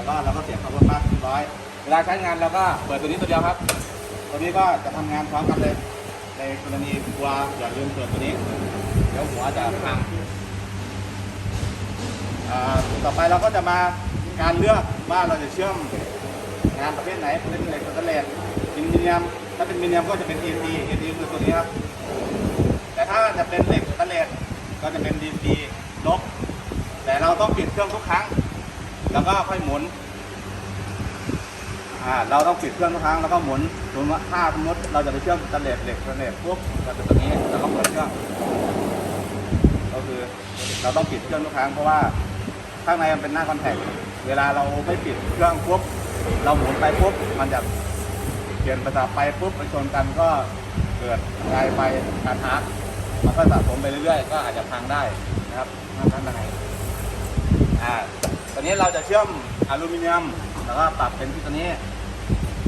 แล้วก็เราก็เสียบเข้าบนบ้านเรียบร้อย เวลาใช้งานเราก็เปิดตัวนี้ตัวเดียวครับ ตัวนี้ก็จะทำงานพร้อมกันเลย ในกรณีกลัวอย่าลืมเปิดตัวนี้ เดี๋ยวหัวจะพังอ่าต่อไปเราก็จะมาการเลือกว่าเราจะเชื่อมงานประเภทไหนเป็นเหล็กสแตนเลสเป็นมิเนียม ถ้าเป็นมิเนียมก็จะเป็น AC AC คือตัวนี้ครับ แต่ถ้าจะเป็นเหล็กสแตนเลสก็จะเป็น DC ลบ แต่เราต้องปิดเครื่องทุกครั้ง แล้วก็ค่อยหมุนอ่าเราต้องปิดเครื่องทุกครั้งแล้วก็หมุนสมมติว่าถ้าสมมติเราจะไปเชื่อมสแตนเลสเหล็กสแตนเลสปุ๊บเราจะตัวนี้แล้วก็เปิดเครื่องก็คือเราต้องปิดเครื่องทุกครั้งเพราะว่าข้างในมันเป็นหน้าคอนแทคเวลาเราไม่ปิดเครื่องปุ๊บเราหมุนไปปุ๊บมันจะเปลี่ยนประสาไปปุ๊บไปชนกันก็เกิดลายไปการทักมันก็สะสมไปเรื่อยๆ ก็อาจจะพังได้นะครับถ้าท่านไหน อ่าตอนนี้เราจะเชื่อมอลูมิเนียม แล้วก็ปรับเป็นที่ตัวนี้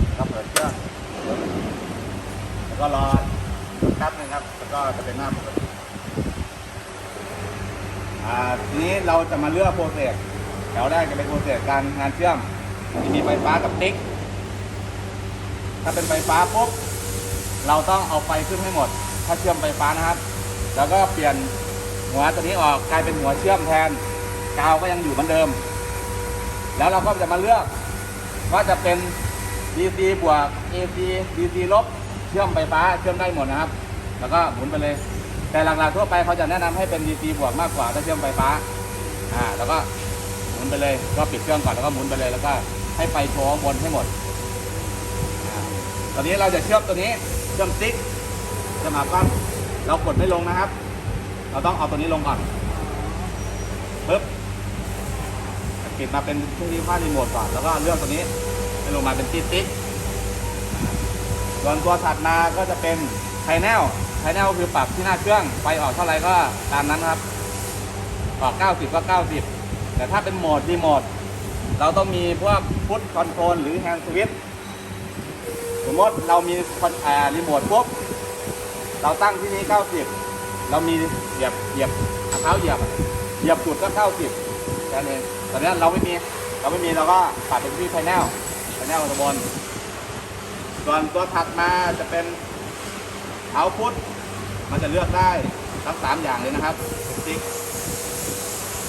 แล้วก็เปิดเครื่องแล้วก็รอแป๊บนึงครับ แล้วก็จะเป็นหน้าปกติอ่าทีนี้เราจะมาเลือกโปรเซสแถวแรกจะเป็นโปรเซสการงานเชื่อมที่มีไฟฟ้ากับติ๊ก ถ้าเป็นไฟฟ้าปุ๊บเราต้องเอาไฟขึ้นให้หมด ถ้าเชื่อมไฟฟ้านะครับ แล้วก็เปลี่ยนหัวตัวนี้ออกกลายเป็นหัวเชื่อมแทน กาวก็ยังอยู่เหมือนเดิม แล้วเราก็จะมาเลือกว่าจะเป็น DC บวก AC DC ลบเชื่อมไฟฟ้าเชื่อมได้หมดนะครับ แล้วก็หมุนไปเลย แต่หลักๆทั่วไปเขาจะแนะนำให้เป็น DC บวกมากกว่าถ้าเชื่อมไฟฟ้าอ่าแล้วก็หมุนไปเลย ก็ปิดเครื่องก่อนแล้วก็หมุนไปเลยแล้วก็ให้ไฟโชว์บนให้หมดอ่าตอนนี้เราจะเชื่อมตัวนี้เชื่อมติ๊กจะมาปั้นเรากดไม่ลงนะครับ เราต้องเอาตัวนี้ลงก่อนปึ๊บ ปิดมาเป็นที่นี้ผ้ารีโมทก่อน แล้วก็เลือกตัวนี้ให้ลงมาเป็นติ๊กติ๊กส่วนตัวถัดมาก็จะเป็นไพแนลไพแนลคือปรับที่หน้าเครื่องไฟออกเท่าไหร่ก็ตามนั้นครับ ออก 90 ก็ 90 แต่ถ้าเป็นโหมดรีโมทเราต้องมีพวกพุทคอนโทรลหรือแฮนด์สวิตสมมติเรามีคอนอ่ารีโมทปุ๊บเราตั้งที่นี้ 90 เรามีเหยียบเหยียบเท้าเหยียบเหยียบจุดก็ 90แค่นั้นเอง ตอนนี้เราไม่มี เราไม่มีเราก็ปรับเป็นที่ไพแนลไพแนลตะบน ส่วนตัวถัดมาจะเป็นเอาพุทมันจะเลือกได้ทั้งสามอย่างเลยนะครับติ๊ก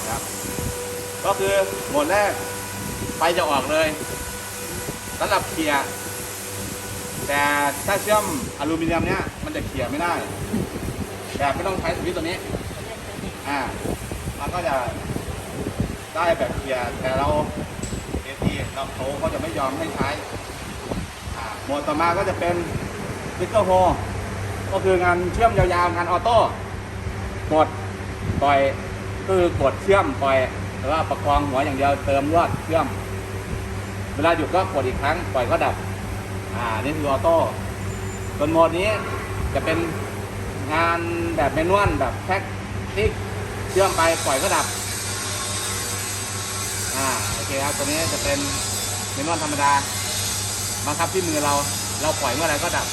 ครับ ก็คือโหมดแรกไฟจะออกเลยสำหรับเขี่ยแต่ถ้าเชื่อมอลูมิเนียมเนี้ยมันจะเขี่ยไม่ได้แบบไม่ต้องใช้สวิตช์ตัวนี้ อ่า มันก็จะ ได้แบบเขี่ยร์แต่เราเอทีเราเขาเขาจะไม่ยอมให้ใช้อ่าโหมดต่อมาก็จะเป็นฟิกเกอร์โฮก็คืองานเชื่อมยาวๆงานออโต้กดปล่อยคือกดเชื่อมปล่อยแล้วก็ประคองหัวอย่างเดียวเติมลวดเชื่อม เวลาหยุดก็กดอีกครั้งปล่อยก็ดับ อ่านี่คือออโต้ส่วนโหมดนี้จะเป็นงานแบบแมนนวลแบบแท็กติกเชื่อมไปปล่อยก็ดับ อ่าโอเคครับตัวนี้จะเป็นแมนนวลธรรมดาบังคับที่มือเราเราปล่อยเมื่อไรก็ดับ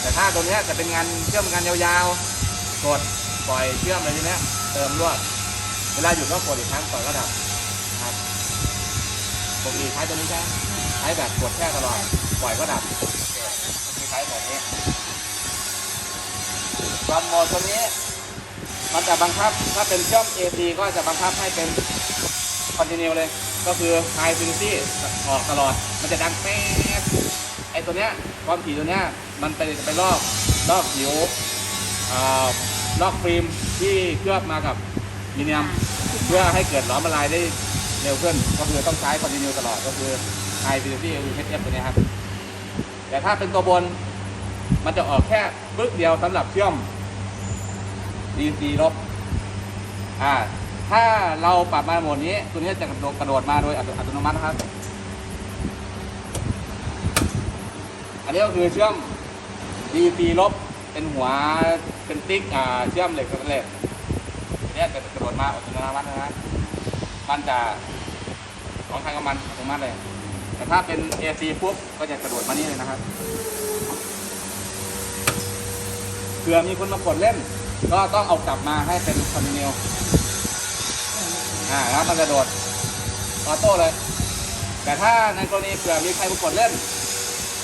แต่ถ้าตัวนี้จะเป็นงานเชื่อมงานยาวๆ กดปล่อยเชื่อมอะไรทีนี้เติมลวดเวลาหยุดก็กดอีกครั้งปล่อยก็ดับครับปกติใช้ตัวนี้ใช่ไหมใช้แบบกดแค่ตลอดปล่อยก็ดับคือใช้แบบนี้ส่วนโหมดตัวนี้ มันจะบังคับถ้าเป็นเชื่อม AC ก็จะบังคับให้เป็น คอนติเนียเลย ก็คือ High Frequency ออกตลอด มันจะดังแป๊บไอตัวเนี้ยความถี่ตัวเนี้ยมันไปจะไปลอกลอกผิวอ่าลอกฟิล์มที่เคลือบมากับมิเนียมเพื่อให้เกิดหลอมละลายได้เร็วขึ้น ก็คือต้องใช้คอนติเนียตลอด ก็คือ High Frequency HF ตัวเนี้ยครับ แต่ถ้าเป็นตัวบนมันจะออกแค่ปึ๊กเดียวสำหรับเชื่อม DC ลบอ่า ถ้าเราปรับมาโหมดนี้ ตัวนี้จะกระโดดกระโดดมาโดยอัตโนมัตินะครับ อันนี้ก็คือเชื่อม DC ลบเป็นหัวเป็นติ๊กอ่าเชื่อมเหล็กสแตนเลสอันนี้จะกระโดดมาอัตโนมัตินะครับมันจะของทางกับมันอัตโนมัติเลย แต่ถ้าเป็น AC ปุ๊บก็จะกระโดดมานี่เลยนะครับเผื่อมีคนมากดเล่น ก็ต้องเอากลับมาให้เป็นคอนเนีย อ่าแล้วมันจะโดดออโต้เลย แต่ถ้าในกรณีเผื่อมีใครมากดเล่น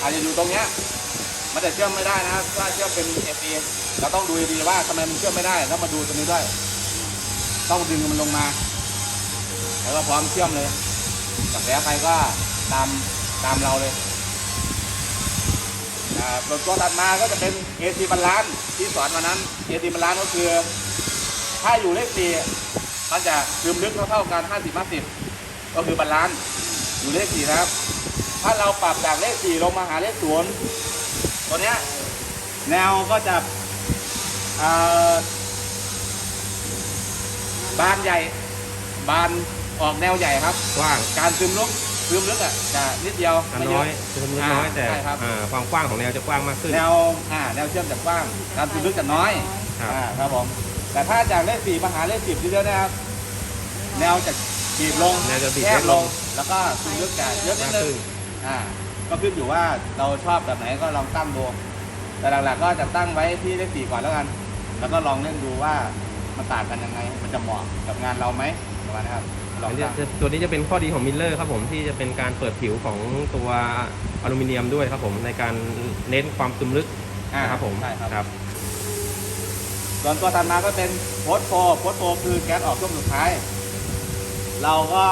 อาจจะอยู่ตรงเนี้ยมันจะเชื่อมไม่ได้นะถ้าเชื่อมเป็นเอฟีเราต้องดูดีว่าทำไมมันเชื่อมไม่ได้แล้วมาดูตรงนี้ด้วย ต้องดึงมันลงมา แล้วก็พร้อมเชื่อมเลยกระแสไฟก็ตามตามเราเลยอ่าส่วนตัวถัดมาก็จะเป็น AC บาลานซ์ที่สอนวันนั้น AC บาลานซ์ก็คือ ถ้าอยู่เลขสี่ มันจะซึมลึกเท่าๆกัน 50 50 ก็คือบาลานซ์อยู่เลขสี่นะครับ ถ้าเราปรับจากเลขสี่ลงมาหาเลขศูนย์ตัวเนี้ยแนวก็จะเอ่อบานใหญ่ บานออกแนวใหญ่ครับ กว้าง การซึมลึกซึมลึกอะจะนิดเดียวอันไม่เยน้ออะยซึมลึกน้อยแต่ใช่ครับอ่าความกว้างของแนวจะกว้างมากขึ้น แนวอ่าแนวเชื่อมจะกว้าง การซึมลึกจะน้อยครับอ่าครับผม แต่ถ้าจากเลขสี่มาหาเลขสิบเยอะๆนะครับ แนวจะบีบลงแนวจะบีบแคเล็บกลลงงแล้วก็ซึมลึกจะเยอะนิดมากนึงขึ้นอ่า ก็ขึ้นอยู่ว่าเราชอบแบบไหนก็ลองตั้งดู แต่หลักๆก็จะตั้งไว้ที่เลขสี่ก่อนแล้วกัน แล้วก็ลองเล่นดูว่ามันต่างกันยังไง มันจะเหมาะกับงานเราไหมประมาณนะครับลองอันนี้ตั้งจะตัวนี้จะเป็นข้อดีของมิลเลอร์ครับผมที่จะเป็นการเปิดผิวของตัวอลูมิเนียมด้วยครับผมในการเน้นความซึมลึกอ่านะครับผมใช่ครับครับ ส่วนตัวถัดมาก็เป็นโพสโฟโพสโฟคือแก๊สออกช่วงสุดท้าย เราก็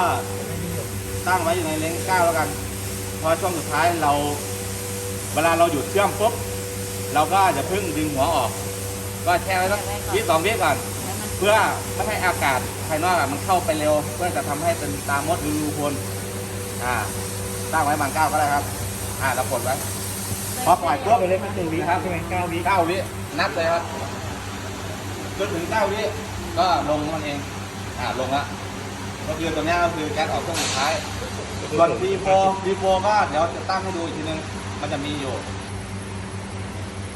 ตั้งไว้อยู่ในเลนส์เก้าแล้วกันเพราะช่วงสุดท้ายเรา เวลาเราหยุดเชื่อมปุ๊บเราก็จะพึ่งดึงหัวออก ก็แช่ไว้สักวิสองวิก่อน เพื่อไม่ให้อากาศภายนอกอะมันเข้าไปเร็ว เพื่อจะทำให้เป็นตามมดหรือรูพนอ่าตั้งไว้ประมาณเก้าก็ได้ครับ อ่าแล้วกดไว้พอปล่อยปุ๊บตัวเล็กมันหนึ่งวิครับใช่ไหมเก้าวิเก้าวินับเลยครับ จนถึงเก้าวิก็ลงมันเอง อ่าลงละก็คือตัวนี้ก็คือแก๊สออกช่วงสุดท้ายส่วนดีโฟดีโฟก็เดี๋ยวจะตั้งให้ดูอีกทีนึง มันจะมีอยู่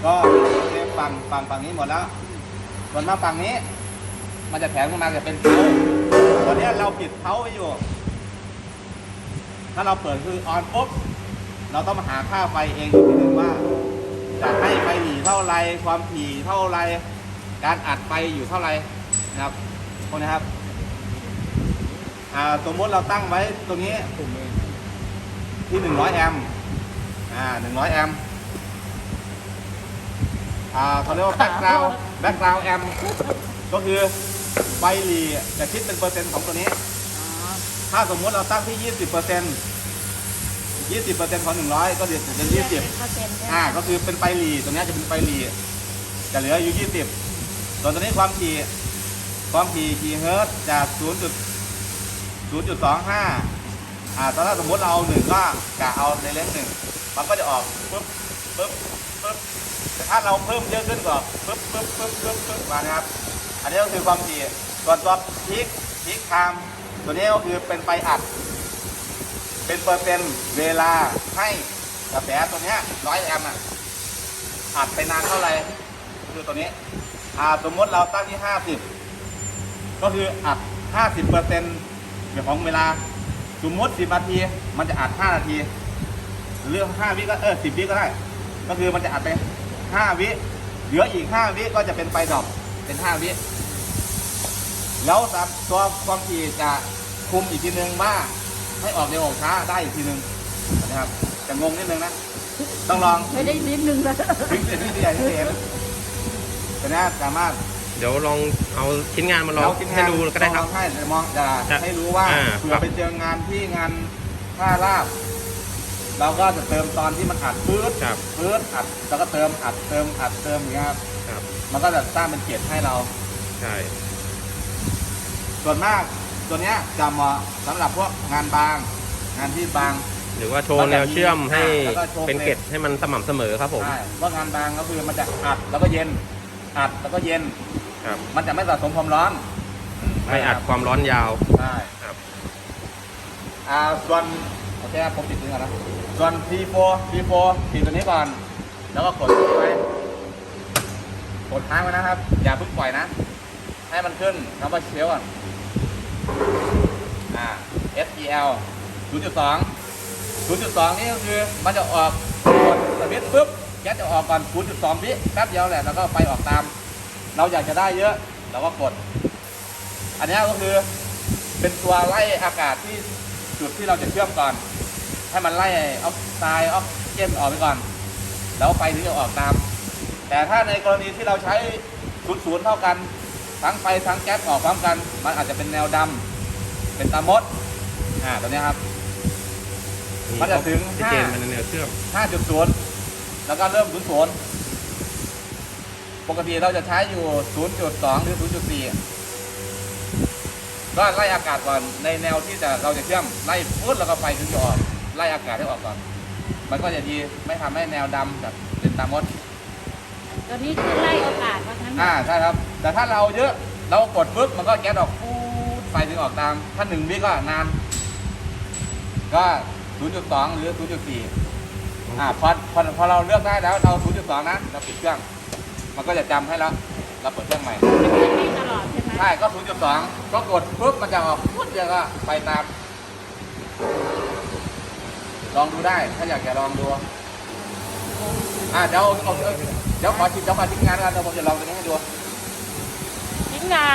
ก็เทปฝั่งฝั่งฝั่งนี้หมดแล้วส่วนมาฝั่งนี้ มันจะแถมขึ้นมาจะเป็นเท้าตัวเนี้เราปิดเท้าไว้อยู่ ถ้าเราเปิดคือออนปุ๊บเราต้องมาหาค่าไฟเองอีกทีนึงว่าจะให้ไฟหนีเท่าไรความถี่เท่าไร การอัดไฟอยู่เท่าไรนะครับพวกนี้ครับอ่าสมมติเราตั้งไว้ตรงนี้ที่100แอมป์อ่า100แอมป์อ่าเขาเรียกว่าแบ็กกราวแบ็กกราวแอมก็คือไฟหลีจะคิดเป็นเปอร์เซ็นต์ของตัวนี้ ถ้าสมมติเราตั้งที่20เปอร์เซ็นต์20เปอร์เซ็นต์ของ100ก็เดี๋ยวจะเป็น20อ่าก็คือเป็นไฟหลีตรงเนี้ยจะเป็นไฟหลีจะเหลืออยู่20ส่ วนตัวนี้ความถี่ความถี่กี่เฮิร์ตจาก 0. 0.25 อ่าตอนถ้าสมมติเราเอาหนึ่งก็กะเอาในเลนส์หนึ่งมันก็จะออกปึ๊บปึ๊บปึ๊บแต่ถ้าเราเพิ่มเยอะขึ้นก็ปึ๊บปึ๊บปึ๊บปึ๊บปึ๊บมานะครับ อันนี้ก็คือความถี่ส่วนตัวพีคพีคไทม์ตัวนี้ก็คือเป็นไฟอัด เป็นเปอร์เซ็นต์เวลาให้กระแสตัวนี้ร้อยแอมป์อะอัดไปนานเท่าไหร่คือตัวนี้ อ่าสมมติเราตั้งที่ห้าสิบก็คืออัดห้าสิบเปอร์เซ็นต์ของเวลา สมมติสิบนาที มันจะอัดห้านาทีหรือห้าวิก็เออสิบวิก็ได้ ก็คือมันจะอัดไปห้าวิ เหลืออีกห้าวิก็จะเป็นไฟดรอปเป็นห้าวิ แล้วสามตัวความถี่จะคุมอีกทีนึงว่าให้ออกเร็วออกช้าได้อีกทีนึงนะครับ จะงงนิดนึงนะ ต้องลองไม่ได้นิดนึงนะถึงเป็นที่ใหญ่ที่เห็น แต่นะสามารถเดี๋ยวลองเอาชิ้นงานมาลองเราคิดให้ดูก็ได้ครับลองให้แต่มองจะจะให้รู้ว่าอ่าเผื่อไปเจองานที่งานท่าลาบเราก็จะเติมตอนที่มันอัดปื๊ดครับ ปื๊ดอัดแล้วก็เติมอัดเติมอัดเติมอย่างเงี้ยครับครับ มันก็จะสร้างเป็นเกจให้เรา ใช่ ส่วนมากตัวเนี้ยจะเหมาะสำหรับพวกงานบาง งานที่บาง หรือว่าโชว์แนวเชื่อมให้แล้วก็โชว์ เป็นเกล็ดให้มันสม่ำเสมอครับผม ใช่เพราะงานบางก็คือมันจะอัดแล้วก็เย็น อัดแล้วก็เย็น ครับ มันจะไม่สะสมความร้อนไม่อัดความร้อนยาว ใช่ครับอ่าส่วนโอเคครับผมติดตรงนี้ก่อนนะ ส่วน P4 P4 ติดตัวนี้ก่อน แล้วก็กดไว้กดค้างไว้นะครับ อย่าเพิ่งปล่อยนะ ให้มันขึ้นคำว่าเชลก่อนอ่า SEL 0.2 0.2 นี่ก็คือมันจะออกกดสวิตช์ปุ๊บ แก๊สจะออกก่อน0.2วิแป๊บเดียวแหละแล้วก็ไฟออกตาม เราอยากจะได้เยอะเราก็กด อันนี้ก็คือเป็นตัวไล่อากาศที่จุดที่เราจะเชื่อมก่อน ให้มันไล่ออกไซด์ออกซิเจนออกไปก่อน แล้วไฟถึงจะออกตาม แต่ถ้าในกรณีที่เราใช้ศูนย์ศูนย์เท่ากัน ทั้งไฟทั้งแก๊สออกพร้อมกัน มันอาจจะเป็นแนวดำเป็นตามดอ่าตัวเนี้ยครับ มันจะถึงออกซิเจนมันในแนวเชื่อม5.0 แล้วก็เริ่ม0.0ปกติเราจะใช้อยู่ 0.2 หรือ 0.4 ก็ไล่อากาศก่อนในแนวที่จะเราจะเชื่อมไล่ปุ๊บแล้วก็ไฟถึงจะออกไล่อากาศให้ออกก่อน มันก็จะดีไม่ทำให้แนวดำแบบเป็นตามดตัวนี้คือไล่โอกาสว่างั้นอ่าใช่ครับ แต่ถ้าเราเยอะเรากดปุ๊บมันก็แก๊สออกปุ๊บไฟถึงออกตาม ถ้าหนึ่งวิก็นาน ก็ 0.2 หรือ 0.4 อ่าพอพอพอเราเลือกได้แล้วเรา 0.2 นะ เราปิดเครื่อง มันก็จะจำให้แล้วเราเปิดเครื่องใหม่มันจะให้ตลอดใช่ไหมใช่ก็ 0.2 ก็กดปุ๊บมันจะออกปุ๊บเดียวก็ไปตาม ลองดูได้ถ้าอยากจะลองดู อ่าเดี๋ยวเอาเอาเดี๋ยวขอชิมเดี๋ยวขอชิมงานกันเดี๋ยวผมจะลองตัวนี้ให้ดูชิ้นงาน